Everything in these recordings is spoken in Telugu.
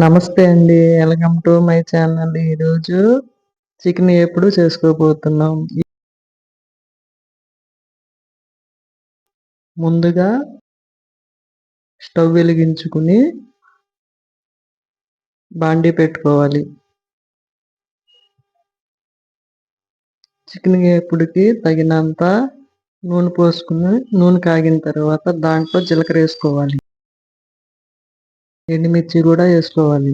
నమస్తే అండి. Welcome to my channel. ఈరోజు చికెన్ ఎప్పుడు చేసుకోబోతున్నాం? ముందుగా స్టవ్ వెలిగించుకుని బాండీ పెట్టుకోవాలి. చికెన్ ఎప్పుడుకి తగినంత నూనె పోసుకుని నూనె కాగిన తర్వాత దాంట్లో జీలకర్ర వేసుకోవాలి. ఎండుమిర్చి కూడా వేసుకోవాలి.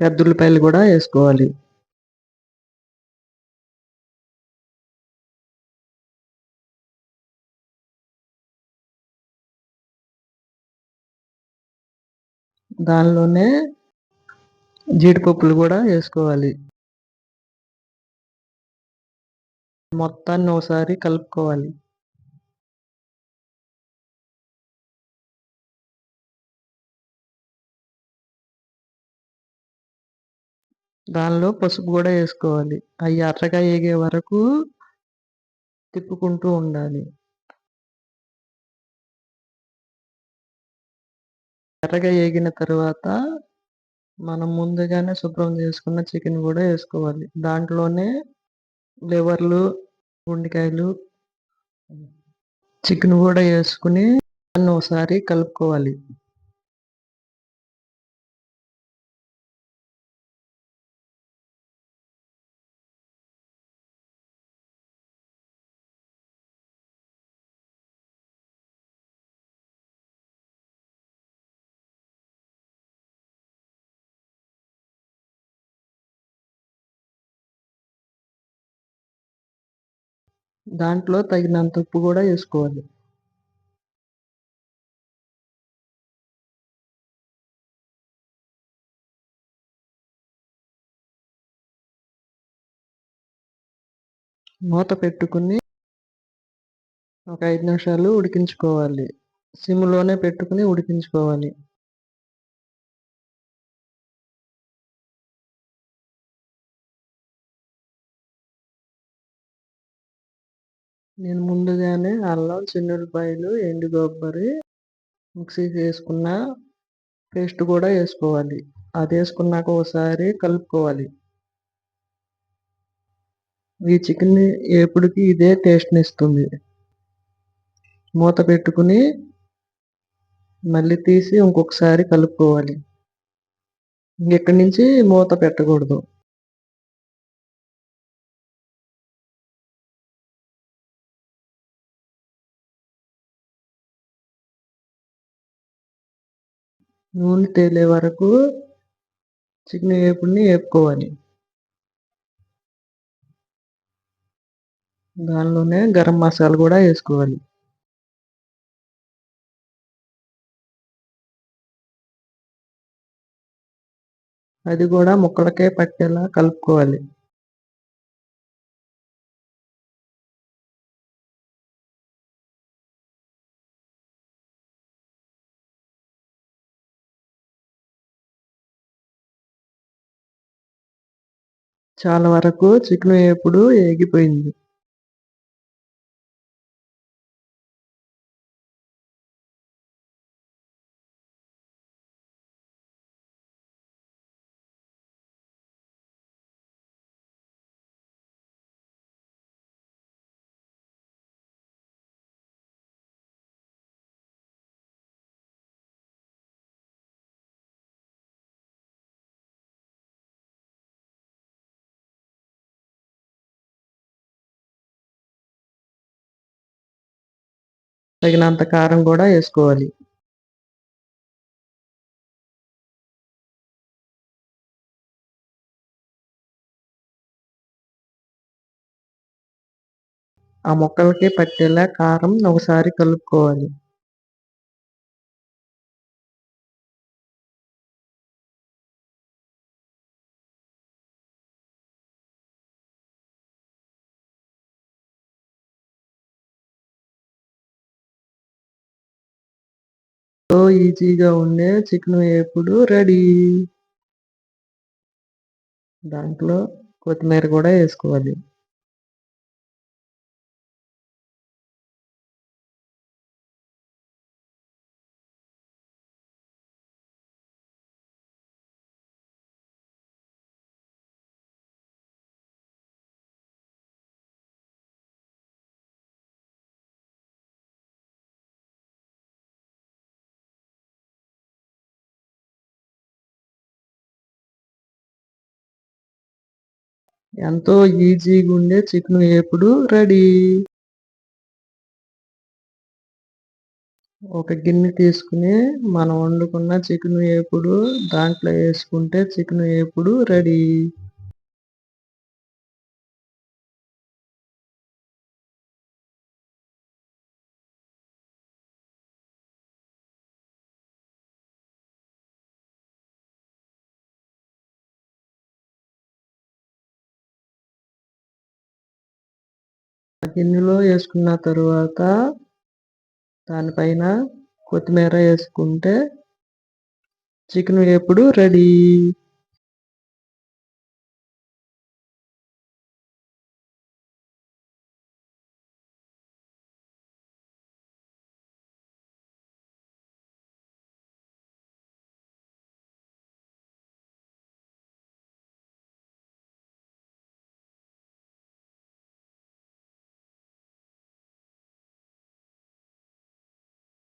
పెద్ద ఉల్లిపాయలు కూడా వేసుకోవాలి. దానిలోనే జీడిపప్పులు కూడా వేసుకోవాలి. మొత్తాన్ని ఒకసారి కలుపుకోవాలి. దానిలో పసుపు కూడా వేసుకోవాలి. అవి ఎర్రగా వేగే వరకు తిప్పుకుంటూ ఉండాలి. ఎర్రగా వేగిన తర్వాత మనం ముందుగానే శుభ్రం చేసుకున్న చికెన్ కూడా వేసుకోవాలి. దాంట్లోనే లివర్లు గుండెకాయలు చికెన్ కూడా వేసుకుని ఒకసారి కలుపుకోవాలి. దాంట్లో తగినంత ఉప్పు కూడా వేసుకోవాలి. మూత పెట్టుకుని ఒక ఐదు నిమిషాలు ఉడికించుకోవాలి. సిమ్లోనే పెట్టుకుని ఉడికించుకోవాలి. నేను ముందుగానే అల్లం చిన్నులపాయలు ఎండు కొబ్బరి మిక్సీకి వేసుకున్న పేస్ట్ కూడా వేసుకోవాలి. అది వేసుకున్నాక ఒకసారి కలుపుకోవాలి. ఈ చికెన్ ఎప్పుడుకి ఇదే టేస్ట్ని ఇస్తుంది. మూత పెట్టుకుని మళ్ళీ తీసి ఇంకొకసారి కలుపుకోవాలి. ఇక్కడి నుంచి మూత పెట్టకూడదు. నూనె తేలే వరకు చికెన్ వేపుడిని వేపుకోవాలి. దానిలోనే గరం మసాలా కూడా వేసుకోవాలి. అది కూడా ముక్కలకే పట్టేలా కలుపుకోవాలి. చాలా వరకు చికెన్ వేపుడు ఏగిపోయింది. తగినంత కారం కూడా వేసుకోవాలి. ఆ ముక్కలకి పట్టేలా కారం ఒకసారి కలుపుకోవాలి. ఈజీగా ఉండే చికెన్ వేపుడు రెడీ. దాంట్లో కొత్తిమీర కూడా వేసుకోవాలి. ఎంతో ఈజీగా ఉండే చికెన్ వేపుడు రెడీ. ఒక గిన్నె తీసుకుని మనం వండుకున్న చికెన్ వేపుడు దాంట్లో వేసుకుంటే చికెన్ వేపుడు రెడీ. గిన్నెలో వేసుకున్న తరువాత దానిపైన కొత్తిమీర వేసుకుంటే చికెన్ వేపుడు రెడీ.